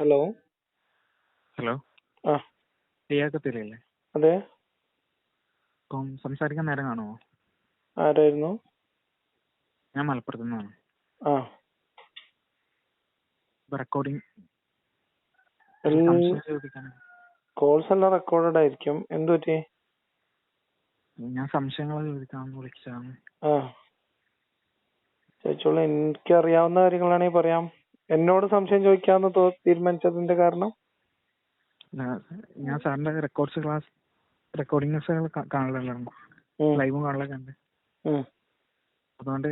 Hello hello ആ അതെ ഇപ്പം സംസാരിക്കാൻ നേരം കാണുമോ ആരായിരുന്നു? ഞാൻ മലപ്പുറത്ത് നിന്നാണ്. ആ റെക്കോർഡിംഗ് കോൾസ് എല്ലാം റെക്കോർഡഡ് ആയിരിക്കും. എന്ത് പറ്റി? ഞാൻ സംശയങ്ങൾ ചോദിക്കാമെന്ന് വിളിച്ചതാണ്. ആ ചോദിച്ചോളൂ എനിക്കറിയാവുന്ന കാര്യങ്ങളാണെങ്കിൽ പറയാം. എന്നോട് സംശയം ചോദിക്കാന്ന് തീരുമാനിച്ചതിന്റെ കാരണം? ഞാൻ- സാറിന്റെ റെക്കോർഡ്സ് ക്ലാസ് റെക്കോർഡിംഗ് ക്ലാസ്സുകൾ കാണലുണ്ടായിരുന്നു. ലൈവും കാണലൊക്കെ ഉണ്ട് അതുകൊണ്ട്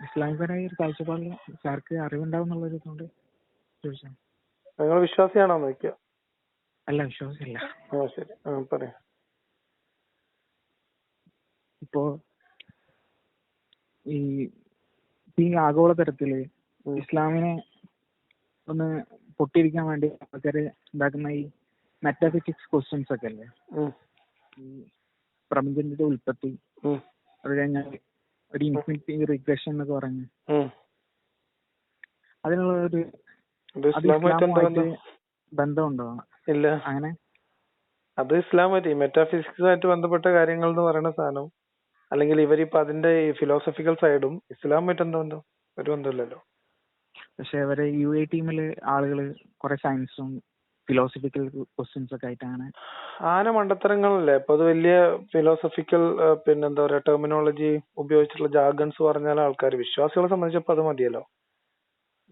ഇസ്ലാമികപരമായ ഒരു കാഴ്ചപ്പാടിൽ സാർക്ക് അറിവുണ്ടാവും എന്നുള്ളൊരു ഇതുകൊണ്ട് ചോദിച്ചാണ് നിങ്ങൾ വിശ്വാസിയാണോ നോക്കിയ അല്ല വിശ്വാസമില്ല ശരി. പറയാം. ഇപ്പോ ഈ ഈ ആഗോള തരത്തിൽ ഇസ്ലാമിനെ ഒന്ന് പൊട്ടിയിരിക്കാൻ വേണ്ടി ആൾക്കാര് ഉണ്ടാക്കുന്ന ഈ മെറ്റാഫിസിക്സ് ക്വസ്റ്റ്യൻസ് ഒക്കെ അല്ലേ? ഈ പ്രപഞ്ചത്തിന്റെ ഉൽപ്പത്തി അത് കഴിഞ്ഞാൽ ഒരു ഇൻഫിനിറ്റി റിഗ്രഷൻ എന്നൊക്കെ പറഞ്ഞ്. അതിനുള്ള ഒരു ബന്ധമുണ്ടോ? ഇല്ല. അങ്ങനെ? അത് ഇസ്ലാമായിട്ട് മെറ്റാഫിസിക്സുമായിട്ട് ബന്ധപ്പെട്ട കാര്യങ്ങൾ എന്ന് പറയുന്ന സാധനം. അല്ലെങ്കിൽ ഇവരിപ്പോ അതിന്റെ ഫിലോസഫിക്കൽ സൈഡും ഇസ്ലാം എന്താ ബന്ധം? ഒരു ബന്ധമില്ലല്ലോ. പക്ഷെ അവരെ യു എ ടീമിൽ ആളുകൾ കുറെ സയൻസും ഫിലോസഫിക്കൽ ക്വസ്റ്റ്യൻസ് ഒക്കെ ആയിട്ടാണ് അങ്ങനെ ആന മണ്ടത്തരങ്ങളല്ലേ ഇപ്പൊ അത് വലിയ ഫിലോസഫിക്കൽ പിന്നെന്താ പറയാ ടെർമിനോളജി ഉപയോഗിച്ചിട്ടുള്ള ജാഗൺസ് പറഞ്ഞാൽ ആൾക്കാർ വിശ്വാസികളെ സംബന്ധിച്ചപ്പോ അത് മതിയല്ലോ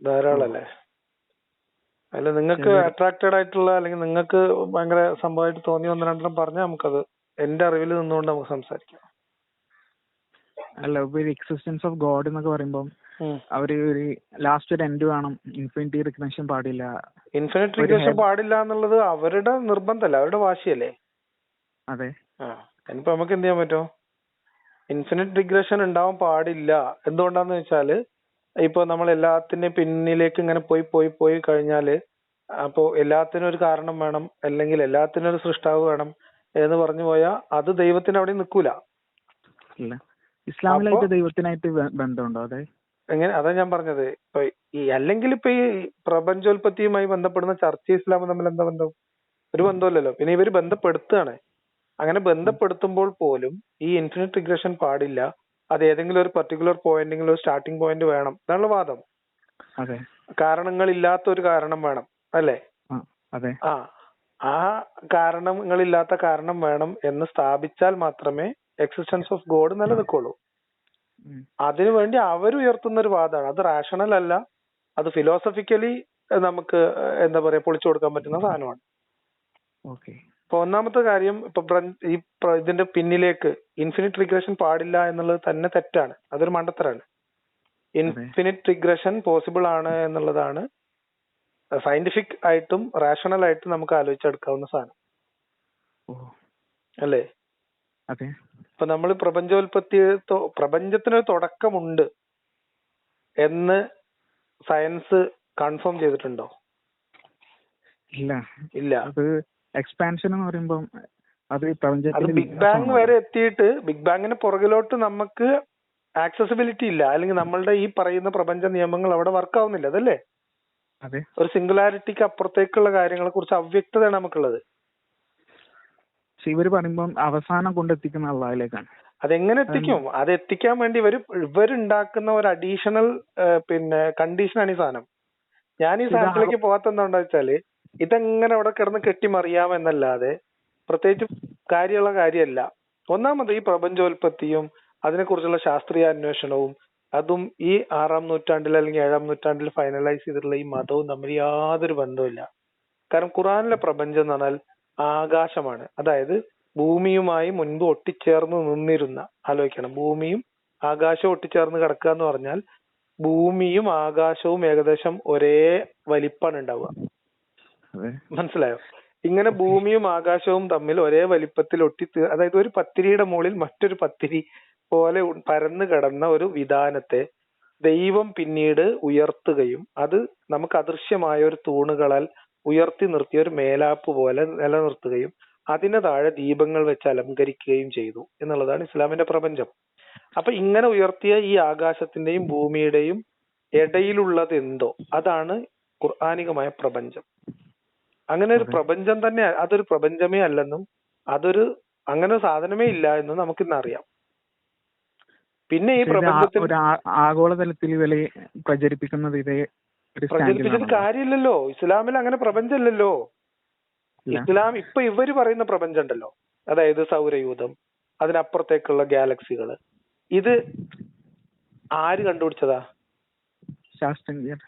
ധാരാളല്ലേ അല്ല നിങ്ങൾക്ക്. അട്രാക്റ്റഡ് ആയിട്ടുള്ള അല്ലെങ്കിൽ നിങ്ങൾക്ക് ഭയങ്കര സംഭവമായിട്ട് തോന്നി ഒന്ന് രണ്ടെണ്ണം പറഞ്ഞാൽ നമുക്കത് എന്റെ അറിവിൽ നിന്നുകൊണ്ട് നമുക്ക് സംസാരിക്കാം അല്ല ഇപ്പൊ എക്സിസ്റ്റൻസ് ഓഫ് ഗോഡ് എന്നൊക്കെ പറയുമ്പോൾ. അവർ ഒരു ലാസ്റ്റ് ഒരു എൻഡ് വേണം. ഇൻഫിനിറ്റി റിക്കഗ്നേഷൻ പാടില്ല. ഇൻഫിനിറ്റി റിഗ്രഷൻ പാടില്ല എന്നുള്ളത് അവരുടെ നിർബന്ധമല്ല അവരുടെ വാശിയല്ലേ? അതെ. ഇനിയിപ്പോ നമുക്ക് എന്ത് ചെയ്യാൻ പറ്റും? ഇൻഫിനിറ്റ് റിഗ്രഷൻ ഉണ്ടാവാൻ പാടില്ല. എന്തുകൊണ്ടാന്ന് വെച്ചാൽ ഇപ്പൊ നമ്മൾ എല്ലാത്തിന്റെയും പിന്നിലേക്ക് ഇങ്ങനെ പോയി പോയി പോയി കഴിഞ്ഞാൽ അപ്പോ എല്ലാത്തിനും ഒരു കാരണം വേണം അല്ലെങ്കിൽ എല്ലാത്തിനും ഒരു സൃഷ്ടാവ് വേണം എന്ന് പറഞ്ഞു പോയാൽ അത് ദൈവത്തിന് അവിടെ നിൽക്കൂല. ഇസ്ലാമിലായിട്ട് ദൈവത്തിനായിട്ട് ബന്ധമുണ്ടോ? അതെ. എങ്ങനെ അതാ ഞാൻ പറഞ്ഞത്. ഇപ്പൊ ഈ അല്ലെങ്കിൽ ഇപ്പൊ ഈ പ്രപഞ്ചോൽപത്തിയുമായി ബന്ധപ്പെടുന്ന ചർച്ച ഇസ്ലാമും തമ്മിൽ എന്താ ബന്ധം? ഒരു ബന്ധമില്ലല്ലോ പിന്നെ ഇവർ ബന്ധപ്പെടുത്തുകയാണ് അങ്ങനെ ബന്ധപ്പെടുത്തുമ്പോൾ പോലും ഈ ഇൻഫിനിറ്റ് റിഗ്രഷൻ പാടില്ല. അത് ഏതെങ്കിലും ഒരു പർട്ടിക്കുലർ പോയിന്റെങ്കിലും ഒരു സ്റ്റാർട്ടിംഗ് പോയിന്റ് വേണം. ഇതാണുള്ള വാദം. അതെ. കാരണങ്ങളില്ലാത്ത ഒരു കാരണം വേണം അല്ലേ? ആ ആ കാരണങ്ങളില്ലാത്ത കാരണം വേണം എന്ന് സ്ഥാപിച്ചാൽ മാത്രമേ എക്സിസ്റ്റൻസ് ഓഫ് ഗോഡ് നിലനിൽക്കുള്ളൂ. അതിനുവേണ്ടി അവരുയർത്തുന്ന ഒരു വാദമാണ് അത് റാഷണൽ അല്ല. അത് ഫിലോസഫിക്കലി നമുക്ക് എന്താ പറയാ പൊളിച്ചു കൊടുക്കാൻ പറ്റുന്ന സാധനമാണ്. ഇപ്പൊ ഒന്നാമത്തെ കാര്യം ഇപ്പൊ ഈ ഇതിന്റെ പിന്നിലേക്ക് ഇൻഫിനിറ്റ് റിഗ്രഷൻ പാടില്ല എന്നുള്ളത് തന്നെ തെറ്റാണ്. അതൊരു മണ്ടത്തരാണ്. ഇൻഫിനിറ്റ് റിഗ്രഷൻ പോസിബിൾ ആണ് എന്നുള്ളതാണ് സയന്റിഫിക് ആയിട്ടും റാഷണൽ ആയിട്ടും നമുക്ക് ആലോചിച്ചെടുക്കാവുന്ന സാധനം. അല്ലേ? ഇപ്പൊ നമ്മൾ പ്രപഞ്ചോൽപത്തി പ്രപഞ്ചത്തിനൊരു തുടക്കമുണ്ട് എന്ന് സയൻസ് കൺഫേം ചെയ്തിട്ടുണ്ടോ? ഇല്ല. ഇല്ല. അത് എക്സ്പാൻഷൻ എന്ന് പറയുമ്പോൾ അത് പ്രപഞ്ചത്തിൽ ബിഗ് ബാങ് വരെ എത്തിയിട്ട് ബിഗ് ബാങ്ങിന് പുറകിലോട്ട് നമുക്ക് ആക്സസിബിലിറ്റി ഇല്ല. അല്ലെങ്കിൽ നമ്മളുടെ ഈ പറയുന്ന പ്രപഞ്ച നിയമങ്ങൾ അവിടെ വർക്ക് ആവുന്നില്ല. അതല്ലേ? അതെ. ഒരു സിംഗുലാരിറ്റിക്ക് അപ്പുറത്തേക്കുള്ള കാര്യങ്ങളെ കുറിച്ച് അവ്യക്തതയാണ് നമുക്കുള്ളത്. പക്ഷെ ഇവർ പറയുമ്പം അവസാനം കൊണ്ടെത്തിക്കുന്ന അള്ളാഹിലേക്കാണ്. അതെങ്ങനെ എത്തിക്കും? അത് എത്തിക്കാൻ വേണ്ടി ഇവർ ഇവരുണ്ടാക്കുന്ന ഒരു അഡീഷണൽ പിന്നെ കണ്ടീഷനാണ് ഈ സാധനം. ഞാൻ ഈ സാധനത്തിലേക്ക് പോകാത്ത എന്താണെന്ന് വെച്ചാൽ ഇതെങ്ങനെ അവിടെ കിടന്ന് കെട്ടിമറിയാമെന്നല്ലാതെ പ്രത്യേകിച്ച് കാര്യമുള്ള കാര്യമല്ല. ഒന്നാമത് ഈ പ്രപഞ്ചോൽപത്തിയും അതിനെക്കുറിച്ചുള്ള ശാസ്ത്രീയ അന്വേഷണവും അതും ഈ ആറാം നൂറ്റാണ്ടിൽ അല്ലെങ്കിൽ ഏഴാം നൂറ്റാണ്ടിൽ ഫൈനലൈസ് ചെയ്തിട്ടുള്ള ഈ മതവും തമ്മിൽ യാതൊരു ബന്ധവുമില്ല. കാരണം ഖുറാനിലെ പ്രപഞ്ചം എന്ന് പറഞ്ഞാൽ ആകാശമാണ്. അതായത് ഭൂമിയുമായി മുൻപ് ഒട്ടിച്ചേർന്ന് നിന്നിരുന്ന ആലോചിക്കണം. ഭൂമിയും ആകാശവും ഒട്ടിച്ചേർന്ന് കിടക്കുക എന്ന് പറഞ്ഞാൽ ഭൂമിയും ആകാശവും ഏകദേശം ഒരേ വലിപ്പാണ് ഉണ്ടാവുക. മനസ്സിലായോ? ഇങ്ങനെ ഭൂമിയും ആകാശവും തമ്മിൽ ഒരേ വലിപ്പത്തിൽ ഒട്ടി അതായത് ഒരു പത്തിരിയുടെ മുകളിൽ മറ്റൊരു പത്തിരി പോലെ പരന്നു കിടന്ന ഒരു വിധാനത്തെ ദൈവം പിന്നീട് ഉയർത്തുകയും അത് നമുക്ക് അദൃശ്യമായ ഒരു തൂണുകളാൽ ഉയർത്തി നിർത്തിയ ഒരു മേലാപ്പ് പോലെ നിലനിർത്തുകയും അതിന് താഴെ ദീപങ്ങൾ വെച്ച് അലങ്കരിക്കുകയും ചെയ്തു എന്നുള്ളതാണ് ഇസ്ലാമിന്റെ പ്രപഞ്ചം. അപ്പൊ ഇങ്ങനെ ഉയർത്തിയ ഈ ആകാശത്തിന്റെയും ഭൂമിയുടെയും ഇടയിലുള്ളത് എന്തോ അതാണ് ഖുർആാനികമായ പ്രപഞ്ചം. അങ്ങനെ ഒരു പ്രപഞ്ചം തന്നെ അതൊരു പ്രപഞ്ചമേ അല്ലെന്നും അതൊരു അങ്ങനെ സാധനമേ ഇല്ല എന്നും നമുക്കിന്ന് അറിയാം. പിന്നെ ഈ പ്രപഞ്ചത്തിൽ ആഗോളതലത്തിൽ ഇവർ പ്രചരിപ്പിക്കുന്നത് ഇതേ പ്രചരിപ്പിച്ചിട്ട് കാര്യമില്ലല്ലോ. ഇസ്ലാമിൽ അങ്ങനെ പ്രപഞ്ചമില്ലല്ലോ. ഇസ്ലാം ഇപ്പൊ ഇവർ പറയുന്ന പ്രപഞ്ചം ഉണ്ടല്ലോ അതായത് സൗരയൂഥം അതിനപ്പുറത്തേക്കുള്ള ഗാലക്സികൾ. ഇത് ആര് കണ്ടുപിടിച്ചതാ? ശാസ്ത്രജ്ഞർ.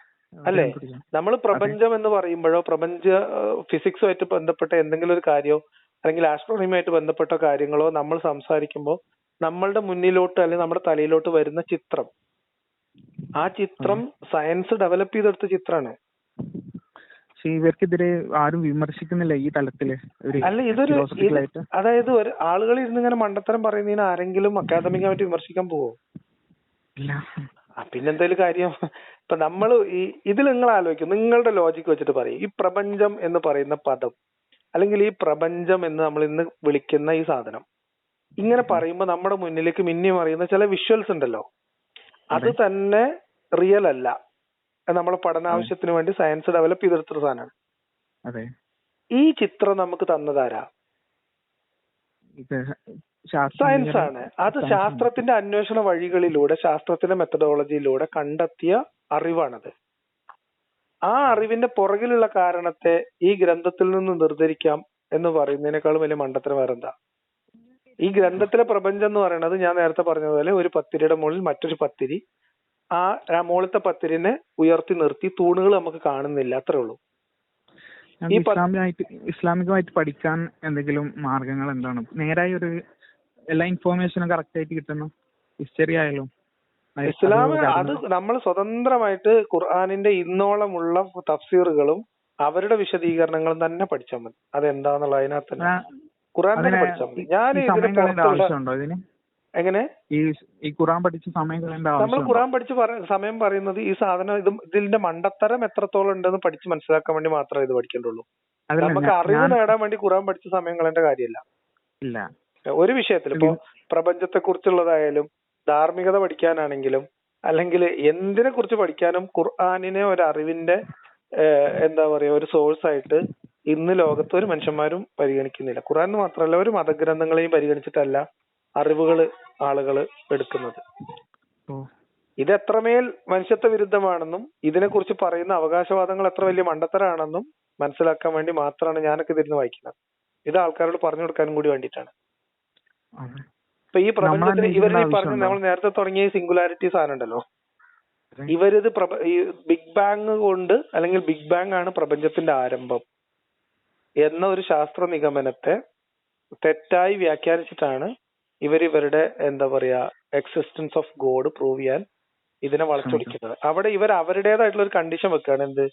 അല്ലേ? നമ്മൾ പ്രപഞ്ചം എന്ന് പറയുമ്പോഴോ പ്രപഞ്ച ഫിസിക്സുമായിട്ട് ബന്ധപ്പെട്ട എന്തെങ്കിലും ഒരു കാര്യമോ അല്ലെങ്കിൽ ആസ്ട്രോണമിയുമായിട്ട് ബന്ധപ്പെട്ട കാര്യങ്ങളോ നമ്മൾ സംസാരിക്കുമ്പോൾ നമ്മളുടെ മുന്നിലോട്ട് അല്ലെങ്കിൽ നമ്മുടെ തലയിലോട്ട് വരുന്ന ചിത്രം ആ ചിത്രം സയൻസ് ഡെവലപ്പ് ചെയ്തെടുത്ത ചിത്രമാണ് പക്ഷെ ഇവർക്കെതിരെ ആരും വിമർശിക്കുന്നില്ല ഈ തലത്തിൽ. അല്ല ഇതൊരു അതായത് ഒരു ആളുകൾ ഇരുന്ന് ഇങ്ങനെ മണ്ടത്തരം പറയുന്നതിന് ആരെങ്കിലും അക്കാദമികമായിട്ട് വിമർശിക്കാൻ പോവോ? ഇല്ല. പിന്നെന്തേലും കാര്യം? ഇപ്പൊ നമ്മൾ ഈ ഇതിൽ നിങ്ങൾ ആലോചിക്കും. നിങ്ങളുടെ ലോജിക് വെച്ചിട്ട് പറയും. ഈ പ്രപഞ്ചം എന്ന് പറയുന്ന പദം അല്ലെങ്കിൽ ഈ പ്രപഞ്ചം എന്ന് നമ്മൾ ഇന്ന് വിളിക്കുന്ന ഈ സാധനം. ഇങ്ങനെ പറയുമ്പോൾ നമ്മുടെ മുന്നിലേക്ക് മിന്നി മറിയുന്ന ചില വിഷ്വൽസ് ഉണ്ടല്ലോ. അത് തന്നെ റിയൽ അല്ല. നമ്മളെ പഠന പഠനാവശ്യത്തിന് വേണ്ടി സയൻസ് ഡെവലപ്പ് ചെയ്തെടുത്തൊരു സാധനമാണ്. അതെ. ഈ ചിത്രം നമുക്ക് തന്നതാരാ സയൻസ് ആണ്. അത് ശാസ്ത്രത്തിന്റെ അന്വേഷണ വഴികളിലൂടെ ശാസ്ത്രത്തിന്റെ മെത്തഡോളജിയിലൂടെ കണ്ടെത്തിയ അറിവാണത്. ആ അറിവിന്റെ പുറകിലുള്ള കാരണത്തെ ഈ ഗ്രന്ഥത്തിൽ നിന്ന് നിർദ്ധരിക്കാം എന്ന് പറയുന്നതിനേക്കാളും വലിയ മണ്ടത്തരം വേറെന്താ? ഈ ഗ്രന്ഥത്തിലെ പ്രപഞ്ചം എന്ന് പറയുന്നത് ഞാൻ നേരത്തെ പറഞ്ഞതുപോലെ ഒരു പത്തിരിയുടെ മുകളിൽ മറ്റൊരു പത്തിരി ആ മുകളിലത്തെ പത്തിരിനെ ഉയർത്തി നിർത്തി തൂണുകൾ നമുക്ക് കാണുന്നില്ല അത്രേ ഉള്ളൂ. ഇസ്ലാമികമായിട്ട് ഇസ്ലാമികമായിട്ട് പഠിക്കാൻ എന്തെങ്കിലും മാർഗങ്ങൾ എന്താണ്? നേരായ ഒരു എല്ലാ ഇൻഫോർമേഷനും കറക്റ്റ് ആയിട്ട് കിട്ടുന്നു? ഹിസ്റ്ററി ആയാലും ഇസ്ലാം അത് അത് നമ്മൾ സ്വതന്ത്രമായിട്ട് ഖുർആാനിന്റെ ഇന്നോളമുള്ള തഫ്സീറുകളും അവരുടെ വിശദീകരണങ്ങളും തന്നെ പഠിച്ചാൽ മതി. അതെന്താന്നുള്ള അതിനകത്ത് അതിന് പഠിച്ചാൽ മതി. ഞാൻ ഇതിന് പുറത്തുള്ള എങ്ങനെ? ഈ ഖുറാൻ പഠിച്ച് സമയം നമ്മൾ ഖുറാൻ പഠിച്ച് സമയം പറയുന്നത് ഈ സാധനം ഇത് ഇതിന്റെ മണ്ടത്തരം എത്രത്തോളം ഉണ്ടെന്ന് പഠിച്ച് മനസ്സിലാക്കാൻ വേണ്ടി മാത്രമേ ഇത് പഠിക്കേണ്ടുള്ളൂ. നമുക്ക് അറിവ് നേടാൻ വേണ്ടി ഖുറാൻ പഠിച്ച സമയം കളയേണ്ട കാര്യമില്ല. ഇല്ല. ഒരു വിഷയത്തിൽ ഇപ്പോ പ്രപഞ്ചത്തെ കുറിച്ചുള്ളതായാലും ധാർമ്മികത പഠിക്കാനാണെങ്കിലും അല്ലെങ്കിൽ എന്തിനെ കുറിച്ച് പഠിക്കാനും ഖുർആാനിനെ ഒരു അറിവിന്റെ എന്താ പറയാ ഒരു സോഴ്സ് ആയിട്ട് ഇന്ന് ലോകത്ത് ഒരു മനുഷ്യന്മാരും പരിഗണിക്കുന്നില്ല. ഖുറാൻ മാത്രമല്ല ഒരു മതഗ്രന്ഥങ്ങളെയും പരിഗണിച്ചിട്ടല്ല അറിവുകൾ ആളുകൾ എടുക്കുന്നത്. ഇത് എത്രമേൽ മനുഷ്യത്വ വിരുദ്ധമാണെന്നും ഇതിനെക്കുറിച്ച് പറയുന്ന അവകാശവാദങ്ങൾ എത്ര വലിയ മണ്ടത്തരാണെന്നും മനസ്സിലാക്കാൻ വേണ്ടി മാത്രമാണ് ഞാനൊക്കെ ഇതിരുന്ന് വായിക്കുന്നത്. ഇത് ആൾക്കാരോട് പറഞ്ഞു കൊടുക്കാനും കൂടി വേണ്ടിയിട്ടാണ്. ഇപ്പൊ ഈ ഇവർ ഈ പറഞ്ഞ നമ്മൾ നേരത്തെ തുടങ്ങിയ സിംഗുലാരിറ്റി സാധനം ഉണ്ടല്ലോ. ഇവരിത് പ്രപ- ഈ ബിഗ് ബാങ് കൊണ്ട് അല്ലെങ്കിൽ ബിഗ് ബാങ് ആണ് പ്രപഞ്ചത്തിന്റെ ആരംഭം. എന്ന ഒരു ശാസ്ത്ര നിഗമനത്തെ തെറ്റായി വ്യാഖ്യാനിച്ചിട്ടാണ് ഇവർ ഇവരുടെ എന്താ പറയാ എക്സിസ്റ്റൻസ് ഓഫ് ഗോഡ് പ്രൂവ് ചെയ്യാൻ ഇതിനെ വളച്ചൊടിക്കുന്നത്. അവിടെ ഇവർ അവരുടേതായിട്ടുള്ള ഒരു കണ്ടീഷൻ വെക്കുകയാണ്. എന്ത്?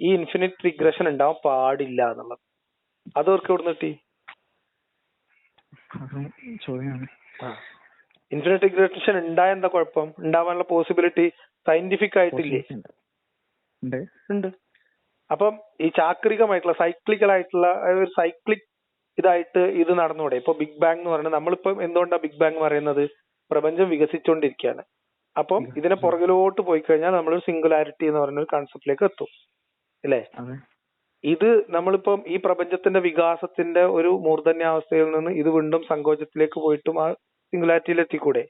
ഈ ഇൻഫിനിറ്റ് റിഗ്രഷൻ ഉണ്ടാവാൻ പാടില്ല എന്നുള്ളത്. അത് അവർക്ക് എവിടെ കിട്ടി? ഇൻഫിനിറ്റ് റിഗ്രഷൻ ഉണ്ടായ എന്താ കുഴപ്പം? ഉണ്ടാവാനുള്ള പോസിബിലിറ്റി സയന്റിഫിക് ആയിട്ടില്ലേ? ഉണ്ട്. അപ്പം ഈ ചാക്രികമായിട്ടുള്ള സൈക്ലിക്കൽ ആയിട്ടുള്ള ഒരു സൈക്ലിക് ഇതായിട്ട് ഇത് നടന്നുകൂടെ ഇപ്പൊ ബിഗ് ബാങ് എന്ന് പറയുന്നത് നമ്മളിപ്പം എന്തുകൊണ്ടാണ് ബിഗ് ബാങ് പറയുന്നത്? പ്രപഞ്ചം വികസിച്ചുകൊണ്ടിരിക്കുകയാണ് അപ്പം ഇതിനെ പുറകിലോട്ട് പോയി കഴിഞ്ഞാൽ നമ്മൾ സിംഗുലാരിറ്റി എന്ന് പറയുന്ന ഒരു കൺസെപ്റ്റിലേക്ക് എത്തും. അല്ലേ? ഇത് നമ്മളിപ്പം ഈ പ്രപഞ്ചത്തിന്റെ വികാസത്തിന്റെ ഒരു മൂർധന്യാവസ്ഥയിൽ നിന്ന് ഇത് വീണ്ടും സങ്കോചത്തിലേക്ക് പോയിട്ടും ആ സിംഗുലാരിറ്റിയിൽ എത്തിക്കൂടെ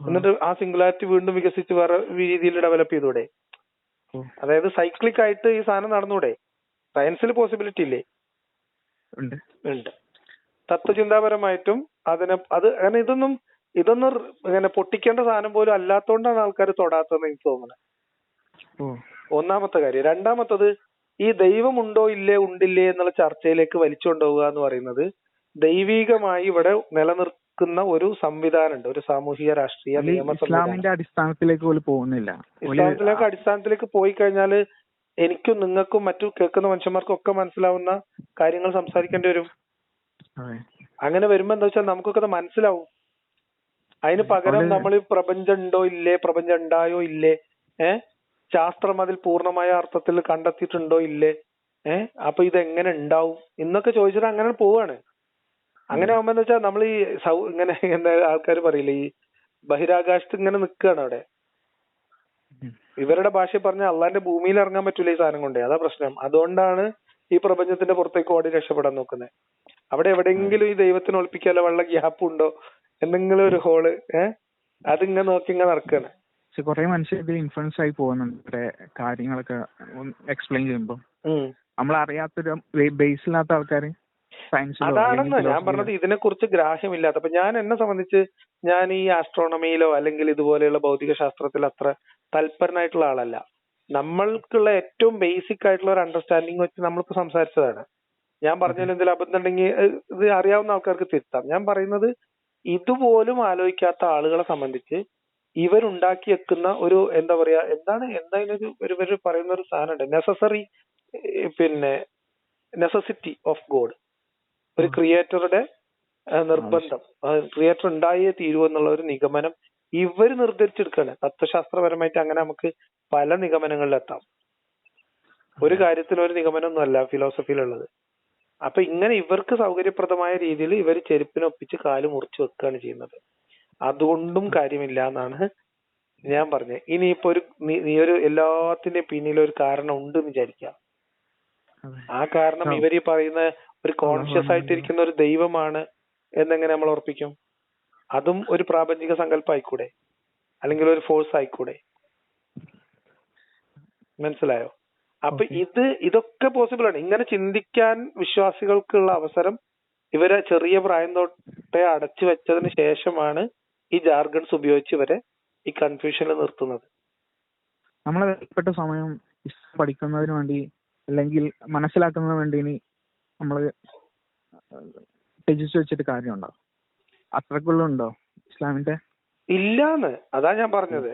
എന്നിട്ട് ആ സിംഗുലാരിറ്റി വീണ്ടും വികസിച്ച് വേറെ രീതിയിൽ ഡെവലപ്പ് ചെയ്തൂടെ. അതായത് സൈക്ലിക് ആയിട്ട് ഈ സാധനം നടന്നൂടെ? സയൻസിൽ പോസിബിലിറ്റി ഇല്ലേ? ഉണ്ട്. ഉണ്ട്. തത്വചിന്താപരമായിട്ടും അതിനെ അത് അങ്ങനെ ഇതൊന്നും ഇതൊന്നും ഇങ്ങനെ പൊട്ടിക്കേണ്ട സാധനം പോലും അല്ലാത്തോണ്ടാണ് ആൾക്കാർ തൊടാത്തതെന്ന് എനിക്ക് തോന്നുന്നത്. ഒന്നാമത്തെ കാര്യം. രണ്ടാമത്തത് ഈ ദൈവമുണ്ടോ ഇല്ലേ ഉണ്ടില്ലേ എന്നുള്ള ചർച്ചയിലേക്ക് വലിച്ചുകൊണ്ടുപോവുക എന്ന് പറയുന്നത് ദൈവീകമായി ഇവിടെ നിലനിൽക്കുന്ന ഒരു സംവിധാനമുണ്ട് ഒരു സാമൂഹിക രാഷ്ട്രീയ നിയമ ഇസ്ലാമിന്റെ അടിസ്ഥാനത്തിലേക്ക് പോലും പോകുന്നില്ല. ഇസ്ലാമത്തിലേക്ക് അടിസ്ഥാനത്തിലേക്ക് പോയി കഴിഞ്ഞാൽ എനിക്കും നിങ്ങൾക്കും മറ്റു കേൾക്കുന്ന മനുഷ്യന്മാർക്കും ഒക്കെ മനസ്സിലാവുന്ന കാര്യങ്ങൾ സംസാരിക്കേണ്ടി വരും. അങ്ങനെ വരുമ്പോ എന്താ വെച്ചാൽ നമുക്കൊക്കെ അത് മനസ്സിലാവും. അതിന് പകരം നമ്മൾ പ്രപഞ്ചം ഉണ്ടോ ഇല്ലേ പ്രപഞ്ചം ഉണ്ടായോ ഇല്ലേ ഏ? ശാസ്ത്രം അതിൽ പൂർണമായ അർത്ഥത്തിൽ കണ്ടെത്തിയിട്ടുണ്ടോ ഇല്ലേ ഏ? അപ്പൊ ഇത് എങ്ങനെ ഉണ്ടാവും? എന്നൊക്കെ ചോദിച്ചിട്ട് അങ്ങനെ പോവാണ്. അങ്ങനെ ആവുമ്പോ എന്ന് വെച്ചാൽ നമ്മൾ ഈ സൗ ഇങ്ങനെ എന്താ ആൾക്കാർ പറയില്ലേ ഈ ബഹിരാകാശത്ത് ഇങ്ങനെ നിൽക്കുകയാണ് അവിടെ. ഇവരുടെ ഭാഷ പറഞ്ഞ അള്ളാന്റെ ഭൂമിയിൽ ഇറങ്ങാൻ പറ്റൂല ഈ സാധനം കൊണ്ടേ. അതാ പ്രശ്നം. അതുകൊണ്ടാണ് ഈ പ്രപഞ്ചത്തിന്റെ പുറത്തേക്ക് ഓടി രക്ഷപ്പെടാൻ നോക്കുന്നത് അവിടെ എവിടെയെങ്കിലും ഈ ദൈവത്തിന് ഒളിപ്പിക്കാനുള്ള വല്ല ഗ്യാപ്പ് ഉണ്ടോ? എന്തെങ്കിലും ഒരു ഹോൾ ഏഹ് അതിങ്ങനെ നോക്കി ഇങ്ങനെ നടക്കാണ്. പക്ഷെ കുറെ മനുഷ്യർ ഇതിൽ ഇൻഫ്ലുവൻസ് ആയി പോകുന്നുണ്ട്. കാര്യങ്ങളൊക്കെ എക്സ്പ്ലെയിൻ ചെയ്യുമ്പോൾ. നമ്മൾ അറിയാത്തൊരു ബേസില്ലാത്ത ആൾക്കാര് സയൻസിലോ അതാണെന്ന് ഞാൻ പറഞ്ഞത് ഇതിനെ കുറിച്ച് ഗ്രാഹ്യമില്ലാത്ത. അപ്പൊ ഞാൻ എന്നെ സംബന്ധിച്ച് ഞാൻ ഈ ആസ്ട്രോണമിയിലോ അല്ലെങ്കിൽ ഇതുപോലെയുള്ള ഭൗതിക ശാസ്ത്രത്തിൽ അത്ര തൽപരനായിട്ടുള്ള ആളല്ല. നമ്മൾക്കുള്ള ഏറ്റവും ബേസിക് ആയിട്ടുള്ള ഒരു അണ്ടർസ്റ്റാൻഡിങ് വെച്ച് നമ്മളിപ്പോ സംസാരിച്ചതാണ്. ഞാൻ പറഞ്ഞതിൽ എന്തെങ്കിലും അബദ്ധം ഉണ്ടെങ്കിൽ ഇത് അറിയാവുന്ന ആൾക്കാർക്ക് തിരുത്താം. ഞാൻ പറയുന്നത് ഇതുപോലും ആലോചിക്കാത്ത ആളുകളെ സംബന്ധിച്ച് ഇവരുണ്ടാക്കി വെക്കുന്ന ഒരു എന്താ പറയാ എന്താണ് എന്തായാലും ഒരു ഇവർ പറയുന്ന ഒരു സാധനമുണ്ട്. നെസസറി പിന്നെ നെസസിറ്റി ഓഫ് ഗോഡ് ഒരു ക്രിയേറ്ററുടെ നിർബന്ധം. ക്രിയേറ്റർ ഉണ്ടായേ തീരൂ എന്നുള്ള ഒരു നിഗമനം ഇവർ നിർദ്ധരിച്ചെടുക്കാണ് തത്വശാസ്ത്രപരമായിട്ട് അങ്ങനെ നമുക്ക് പല നിഗമനങ്ങളിലെത്താം. ഒരു കാര്യത്തിൽ ഒരു നിഗമനമൊന്നും അല്ല ഫിലോസഫിയിലുള്ളത്. അപ്പൊ ഇങ്ങനെ ഇവർക്ക് സൗകര്യപ്രദമായ രീതിയിൽ ഇവർ ചെരുപ്പിനൊപ്പിച്ച് കാൽ മുറിച്ചു വെക്കുകയാണ് ചെയ്യുന്നത്. അതുകൊണ്ടും കാര്യമില്ല എന്നാണ് ഞാൻ പറഞ്ഞത്. ഇനി ഇപ്പൊ ഒരു നീ- ഒരു എല്ലാത്തിന്റെയും പിന്നിൽ ഒരു കാരണം ഉണ്ട് എന്ന് വിചാരിക്കാം ആ കാരണം ഇവർ ഇവർ ഈ പറയുന്ന ഒരു കോൺഷ്യസ് ആയിട്ടിരിക്കുന്ന ഒരു ദൈവമാണ് എന്നെങ്ങനെ നമ്മൾ ഉറപ്പിക്കും? അതും ഒരു പ്രാപഞ്ചിക സങ്കല്പം ആയിക്കൂടെ അല്ലെങ്കിൽ ഒരു ഫോഴ്സ് ആയിക്കൂടെ? മനസ്സിലായോ? അപ്പൊ ഇത് ഇതൊക്കെ പോസിബിൾ ആണ്. ഇങ്ങനെ ചിന്തിക്കാൻ വിശ്വാസികൾക്കുള്ള അവസരം ഇവരെ ചെറിയ പ്രായം തൊട്ടേ അടച്ചു വെച്ചതിന് ശേഷമാണ് ഈ ജാർഗൺസ് ഉപയോഗിച്ച് ഇവരെ ഈ കൺഫ്യൂഷനിൽ നിർത്തുന്നത്. നമ്മളെ സമയം പഠിക്കുന്നതിന് വേണ്ടി അല്ലെങ്കിൽ മനസ്സിലാക്കുന്നതിന് വേണ്ടി നമ്മൾ ത്യജിച്ചു വെച്ചിട്ട് കാര്യമുണ്ടോ? അത്രക്കുള്ളുണ്ടോ ഇസ്ലാമിന്റെ? ഇല്ലാന്ന്. അതാ ഞാൻ പറഞ്ഞത്.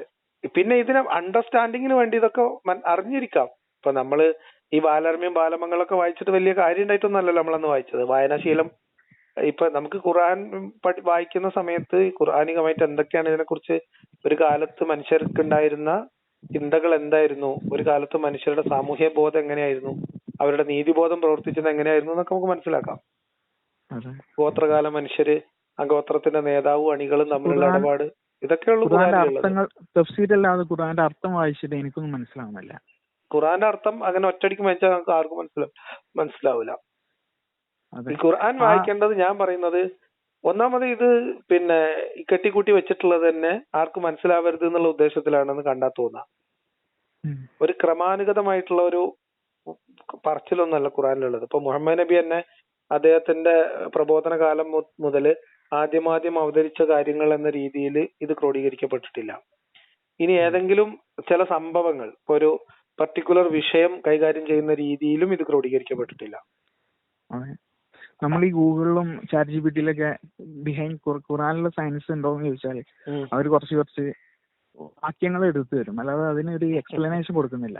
പിന്നെ ഇതിനെ അണ്ടർസ്റ്റാൻഡിങ്ങിന് വേണ്ടി ഇതൊക്കെ അറിഞ്ഞിരിക്കാം. ഇപ്പൊ നമ്മൾ ഈ ബാലർമ്യം ബാലമംഗളൊക്കെ വായിച്ചിട്ട് വലിയ കാര്യം ഉണ്ടായിട്ടൊന്നല്ലല്ലോ നമ്മളന്ന് വായിച്ചത്. വായനാശീലം ഇപ്പൊ നമുക്ക് ഖുർആൻ വായിക്കുന്ന സമയത്ത് ഖുർആാനികമായിട്ട് എന്തൊക്കെയാണ് ഇതിനെ കുറിച്ച് ഒരു കാലത്ത് മനുഷ്യർക്കുണ്ടായിരുന്ന ചിന്തകൾ എന്തായിരുന്നു? ഒരു കാലത്ത് മനുഷ്യരുടെ സാമൂഹ്യ ബോധം എങ്ങനെയായിരുന്നു? അവരുടെ നീതിബോധം പ്രവർത്തിച്ചത് എങ്ങനെയായിരുന്നു എന്നൊക്കെ നമുക്ക് മനസ്സിലാക്കാം. ഗോത്രകാല മനുഷ്യര് ആ ഗോത്രത്തിന്റെ നേതാവും അണികളും തമ്മിലുള്ള ഇടപാട് ഇതൊക്കെയുള്ള അർത്ഥങ്ങൾ തഫ്സീരല്ലാതെ ഖുറാന്റെ അർത്ഥം വായിച്ചിട്ട് എനിക്കൊന്നും മനസ്സിലാവുന്നില്ല. ഖുർആന്റെ അർത്ഥം അങ്ങനെ ഒറ്റയടിക്ക് വായിച്ചാൽ നമുക്ക് ആർക്കും മനസ്സിലാവും മനസ്സിലാവില്ല ഖുർആൻ വായിക്കേണ്ടത് ഞാൻ പറയുന്നത് ഒന്നാമത് ഇത് പിന്നെ കെട്ടിക്കൂട്ടി വെച്ചിട്ടുള്ളത് തന്നെ ആർക്കും മനസ്സിലാവരുത് എന്നുള്ള ഉദ്ദേശത്തിലാണെന്ന് കണ്ടാ തോന്നാം. ഒരു ക്രമാനുഗതമായിട്ടുള്ള ഒരു പറച്ചിലൊന്നല്ല ഖുറാനിലുള്ളത്. ഇപ്പൊ മുഹമ്മദ് നബി തന്നെ അദ്ദേഹത്തിന്റെ പ്രബോധന കാലം മുതൽ ആദ്യമാദ്യം അവതരിച്ച കാര്യങ്ങൾ എന്ന രീതിയിൽ ഇത് ക്രോഡീകരിക്കപ്പെട്ടിട്ടില്ല. ഇനി ഏതെങ്കിലും ചില സംഭവങ്ങൾ ഇപ്പൊ ഒരു പർട്ടിക്കുലർ വിഷയം കൈകാര്യം ചെയ്യുന്ന രീതിയിലും ഇത് ക്രോഡീകരിക്കപ്പെട്ടിട്ടില്ല. നമ്മൾ ഈ ഗൂഗിളിലും ചാറ്റ് ജി പി ടിയിലൊക്കെ ബിഹൈൻഡ് ഖുറാനിലെ സയൻസ് ഉണ്ടോന്ന് ചോദിച്ചാൽ ചോദിച്ചാൽ അവർ കുറച്ച് കുറച്ച് വാക്യങ്ങൾ എടുത്തു തരും. അല്ലാതെ അതിനൊരു എക്സ്പ്ലനേഷൻ കൊടുക്കുന്നില്ല.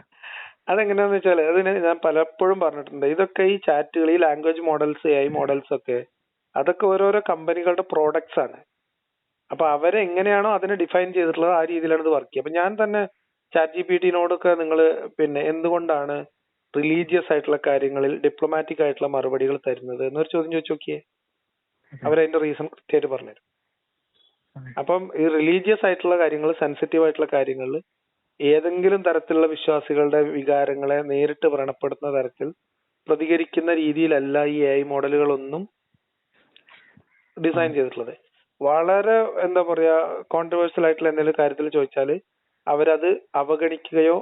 അതെങ്ങനെയാന്ന് വെച്ചാൽ അതിന് ഞാൻ പലപ്പോഴും പറഞ്ഞിട്ടുണ്ട്. ഇതൊക്കെ ഈ ചാറ്റുകൾ ഈ language models A I models ഒക്കെ അതൊക്കെ ഓരോരോ കമ്പനികളുടെ പ്രോഡക്ട്സ് ആണ്. അപ്പൊ അവരെ എങ്ങനെയാണോ അതിനെ ഡിഫൈൻ ചെയ്തിട്ടുള്ളത് ആ രീതിയിലാണ് ഇത് വർക്ക് ചെയ്യുക. അപ്പൊ ഞാൻ തന്നെ ചാറ്റ് ജി പി ടിനോടൊക്കെ നിങ്ങൾ പിന്നെ എന്തുകൊണ്ടാണ് റിലീജിയസ് ആയിട്ടുള്ള കാര്യങ്ങളിൽ ഡിപ്ലോമാറ്റിക് ആയിട്ടുള്ള മറുപടികൾ തരുന്നത് എന്നൊരു ചോദ്യം ചോദിച്ചു നോക്കിയേ. അവരതിന്റെ റീസൺ കൃത്യമായിട്ട് പറഞ്ഞുതരും. അപ്പം ഈ റിലീജിയസ് ആയിട്ടുള്ള കാര്യങ്ങൾ സെൻസിറ്റീവ് ആയിട്ടുള്ള കാര്യങ്ങളിൽ ഏതെങ്കിലും തരത്തിലുള്ള വിശ്വാസികളുടെ വികാരങ്ങളെ നേരിട്ട് വ്രണപ്പെടുത്തുന്ന തരത്തിൽ പ്രതികരിക്കുന്ന രീതിയിലല്ല ഈ ഐ മോഡലുകളൊന്നും ഡിസൈൻ ചെയ്തിട്ടുള്ളത്. വളരെ എന്താ പറയാ കോൺട്രവേഴ്സ്യൽ ആയിട്ടുള്ള എന്തെങ്കിലും കാര്യത്തിൽ ചോദിച്ചാൽ അവരത് അവഗണിക്കുകയോ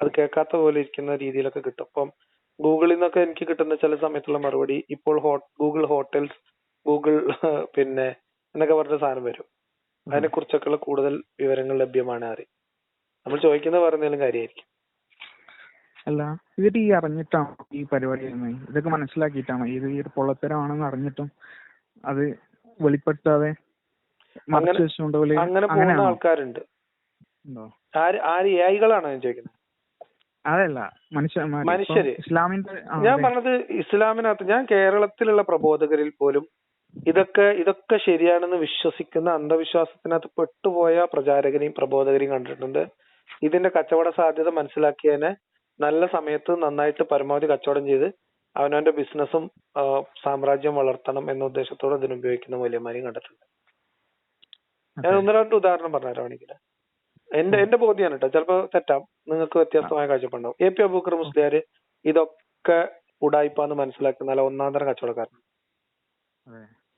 അത് കേൾക്കാത്ത പോലെ ഇരിക്കുന്ന രീതിയിലൊക്കെ കിട്ടും. അപ്പം ഗൂഗിളിൽ നിന്നൊക്കെ എനിക്ക് കിട്ടുന്ന ചില സമയത്തുള്ള മറുപടി ഇപ്പോൾ ഗൂഗിൾ ഹോട്ടൽസ് ഗൂഗിൾ പിന്നെ എന്നൊക്കെ പറഞ്ഞ സാധനം വരും. അതിനെ കുറിച്ചൊക്കെയുള്ള കൂടുതൽ വിവരങ്ങൾ ലഭ്യമാണ് അറിയും നമ്മൾ ചോദിക്കുന്നത് എന്തെങ്കിലും കാര്യമായിരിക്കും. അല്ല ഇവർ ഈ അറിഞ്ഞിട്ടാണ് ഈ പരിപാടി ചെയ്യുന്നത് ഇതൊക്കെ മനസ്സിലാക്കിയിട്ടാണ്? ഇത് ഈ ഒരു പൊള്ളത്തരമാണെന്ന് അറിഞ്ഞിട്ടും അത് വെളിപ്പെടുത്താതെ മറച്ചു അങ്ങനെ- വെച്ചുകൊണ്ട് അങ്ങനെ പോകുന്ന ആൾക്കാരുണ്ട്? ആര് ആര് എ ഐകളാണോ ഞാൻ ചോദിക്കുന്നത് അതല്ല മനുഷ്യ മനുഷ്യര്. ഇസ്ലാമിന്റെ ഞാൻ പറഞ്ഞത് ഇസ്ലാമിനകത്ത് ഞാൻ കേരളത്തിലുള്ള പ്രബോധകരിൽ പോലും ഇതൊക്കെ ഇതൊക്കെ ശരിയാണെന്ന് വിശ്വസിക്കുന്ന അന്ധവിശ്വാസത്തിനകത്ത് പെട്ടുപോയ പ്രചാരകരെയും പ്രബോധകരെയും കണ്ടിട്ടുണ്ട്. ഇതിന്റെ കച്ചവട സാധ്യത മനസ്സിലാക്കിയതിനെ നല്ല സമയത്ത് നന്നായിട്ട് പരമാവധി കച്ചവടം ചെയ്ത് അവനവന്റെ ബിസിനസ്സും സാമ്രാജ്യം വളർത്തണം എന്ന ഉദ്ദേശത്തോടെ ഇതിന് ഉപയോഗിക്കുന്ന മൂല്യന്മാരെയും കണ്ടിട്ടുണ്ട് ഞാൻ. ഒന്ന് രണ്ട് ഉദാഹരണം പറഞ്ഞുതരാം വേണമെങ്കിൽ. എന്റെ എന്റെ ബോധ്യമാണ് കേട്ടോ. ചിലപ്പോ തെറ്റാം. നിങ്ങൾക്ക് വ്യത്യസ്തമായ കാഴ്ചപ്പാടുണ്ടാവും എ പി അബൂക്കർ മുസ്ലിയാർ ഇതൊക്കെ ഉടായിപ്പാന്ന് മനസ്സിലാക്കുന്ന നല്ല ഒന്നാം തരം കച്ചവടക്കാരൻ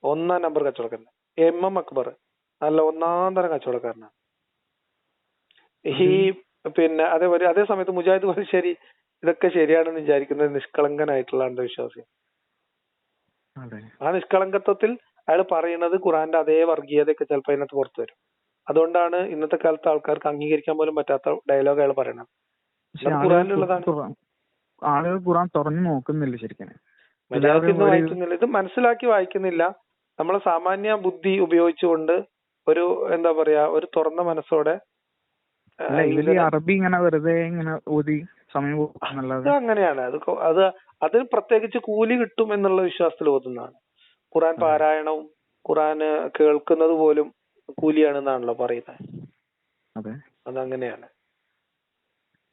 ഒന്നാം നമ്പർ കച്ചവടക്കാരൻ. എം എം അക്ബർ നല്ല ഒന്നാം തരം കച്ചവടക്കാരനാണ്. ഈ പിന്നെ അതേപോലെ അതേ സമയത്ത് മുജാഹിദ് ശരി ഇതൊക്കെ ശരിയാണെന്ന് വിചാരിക്കുന്നത് നിഷ്കളങ്കനായിട്ടുള്ള അന്ധവിശ്വാസി. അതെ. ആ നിഷ്കളങ്കത്വത്തിൽ അയാൾ പറയുന്നത് ഖുറാന്റെ അതേ വർഗീയതയൊക്കെ ചിലപ്പോൾ അതിനകത്ത് പുറത്തു വരും. അതുകൊണ്ടാണ് ഇന്നത്തെ കാലത്ത് ആൾക്കാർക്ക് അംഗീകരിക്കാൻ പോലും പറ്റാത്ത ഡയലോഗ് അയാൾ പറയണത്. ആളുകൾ. ഖുറാൻ- തുറന്നു നോക്കുന്നില്ല ശരിക്കും. മലയാളത്തിൽ എല്ലാവരും വായിക്കുന്നില്ല. ഇത് മനസ്സിലാക്കി വായിക്കുന്നില്ല. നമ്മളെ സാമാന്യ ബുദ്ധി ഉപയോഗിച്ചുകൊണ്ട് ഒരു എന്താ പറയാ ഒരു തുറന്ന മനസ്സോടെ അല്ല ഇവർ അറബി ഇങ്ങനെ വെറുതെ ഇങ്ങനെ ഓതി സമയം അത് പോകുന്നല്ലാതെ അങ്ങനെയാണ്. അത് അത് അതിന് പ്രത്യേകിച്ച് കൂലി കിട്ടും എന്നുള്ള വിശ്വാസത്തിൽ ഓതുന്നതാണ്. ഖുറാൻ പാരായണവും ഖുറാൻ കേൾക്കുന്നത് പോലും കൂലിയാണെന്നാണല്ലോ പറയുന്നത്. അതെ. അതങ്ങനെയാണ്.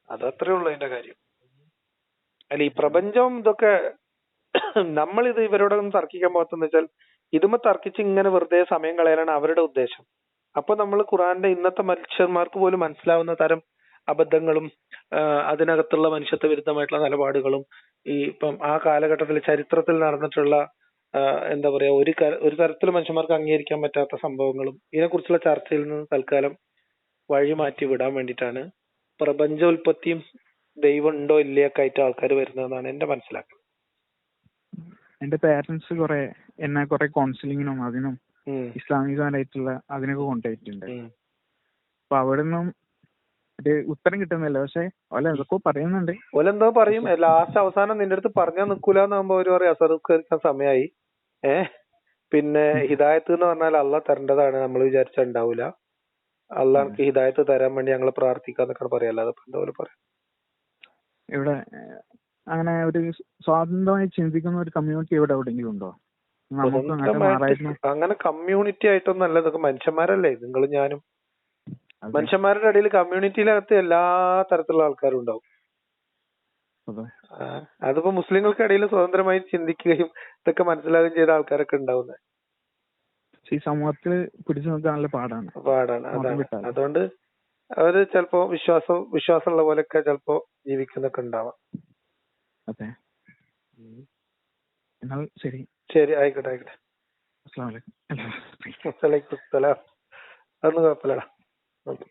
അതത്രേ ഉള്ളൂ അതിന്റെ കാര്യം. അല്ല ഈ പ്രപഞ്ചം ഇതൊക്കെ നമ്മളിത് ഇവരോടൊന്നും തർക്കിക്കാൻ പോകത്തെന്ന് വെച്ചാൽ ഇതുമ്മ തർക്കിച്ച് ഇങ്ങനെ വെറുതെ സമയം കളയാനാണ് അവരുടെ ഉദ്ദേശം. അപ്പൊ നമ്മൾ ഖുറാന്റെ ഇന്നത്തെ മനുഷ്യന്മാർക്ക് പോലും മനസ്സിലാവുന്ന തരം അബദ്ധങ്ങളും അതിനകത്തുള്ള മനുഷ്യത്വ വിരുദ്ധമായിട്ടുള്ള നിലപാടുകളും ഈ ഇപ്പം ആ കാലഘട്ടത്തിൽ ചരിത്രത്തിൽ നടന്നിട്ടുള്ള എന്താ പറയാ ഒരു ഒരു തരത്തിലും മനുഷ്യന്മാർക്ക് അംഗീകരിക്കാൻ പറ്റാത്ത സംഭവങ്ങളും ഇതിനെക്കുറിച്ചുള്ള ചർച്ചയിൽ നിന്ന് തൽക്കാലം വഴി മാറ്റി വിടാൻ വേണ്ടിയിട്ടാണ് പ്രപഞ്ചോൽപത്തിയും ദൈവം ഉണ്ടോ ഇല്ലയൊക്കെ ആയിട്ട് ആൾക്കാർ വരുന്നതെന്നാണ് എന്റെ മനസ്സിലാക്കൽ എന്റെ പേരൻസ് കുറെ എന്നെ കുറെ കൗൺസിലിങ്ങിനും അതിനും. ഇസ്ലാമികമായിട്ടുള്ള അതിനൊക്കെ കൊണ്ടുപോയിട്ടുണ്ട്. അപ്പൊ അവിടെ നിന്നും ഒരു ഉത്തരം കിട്ടുന്നില്ല. പക്ഷെ ഓല എന്തൊക്കെയോ പറയുന്നുണ്ട്. ഓലെന്തോ പറയും. ലാസ്റ്റ് അവസാനം നിന്റെ അടുത്ത് പറഞ്ഞാൽ നിക്കൂലെന്നാകുമ്പോ അവർ പറയും അസറുക്കരിക്കാൻ സമയമായി ഏ? പിന്നെ ഹിദായത്ത് എന്ന് പറഞ്ഞാൽ അള്ള തരേണ്ടതാണ് നമ്മൾ വിചാരിച്ച ഉണ്ടാവൂല അള്ള എനിക്ക് ഹിദായത്ത് തരാൻ വേണ്ടി ഞങ്ങൾ പ്രാർത്ഥിക്കാന്നൊക്കെ പറയാം അല്ലാതെ എന്താ പോലെ പറയാം? ഇവിടെ അങ്ങനെ ഒരു സ്വാതന്ത്ര്യമായി ചിന്തിക്കുന്ന ഒരു കമ്മ്യൂണിറ്റി ഇവിടെ എവിടെയെങ്കിലും ഉണ്ടോ? അങ്ങനെ കമ്മ്യൂണിറ്റി ആയിട്ടൊന്നും അല്ല. ഇതൊക്കെ മനുഷ്യന്മാരല്ലേ? നിങ്ങളും ഞാനും. മനുഷ്യന്മാരുടെ ഇടയിൽ കമ്മ്യൂണിറ്റിയിലകത്ത് എല്ലാ തരത്തിലുള്ള ആൾക്കാരും ഉണ്ടാവും. അതിപ്പോ മുസ്ലിങ്ങൾക്കിടയിൽ സ്വതന്ത്രമായി ചിന്തിക്കുകയും ഇതൊക്കെ മനസ്സിലാകുകയും ചെയ്ത ആൾക്കാരൊക്കെ ഉണ്ടാവുന്നത് ഈ സമൂഹത്തിൽ പിടിച്ചു നിൽക്കാൻ നല്ല പാടാണ്. പാടാണ്. അതാണ്. അതുകൊണ്ട് അവർ ചിലപ്പോ വിശ്വാസം വിശ്വാസമുള്ള പോലെയൊക്കെ ചിലപ്പോ ജീവിക്കുന്നൊക്കെ ഉണ്ടാവാം. അതെ. എന്നാൽ ശരി. ശരി ആയിക്കോട്ടെ ആയിക്കോട്ടെ. അസ്സാം വലൈക്കും വലൈക്കും സലാം അതൊന്നും കുഴപ്പമില്ലടാ. ഓക്കെ.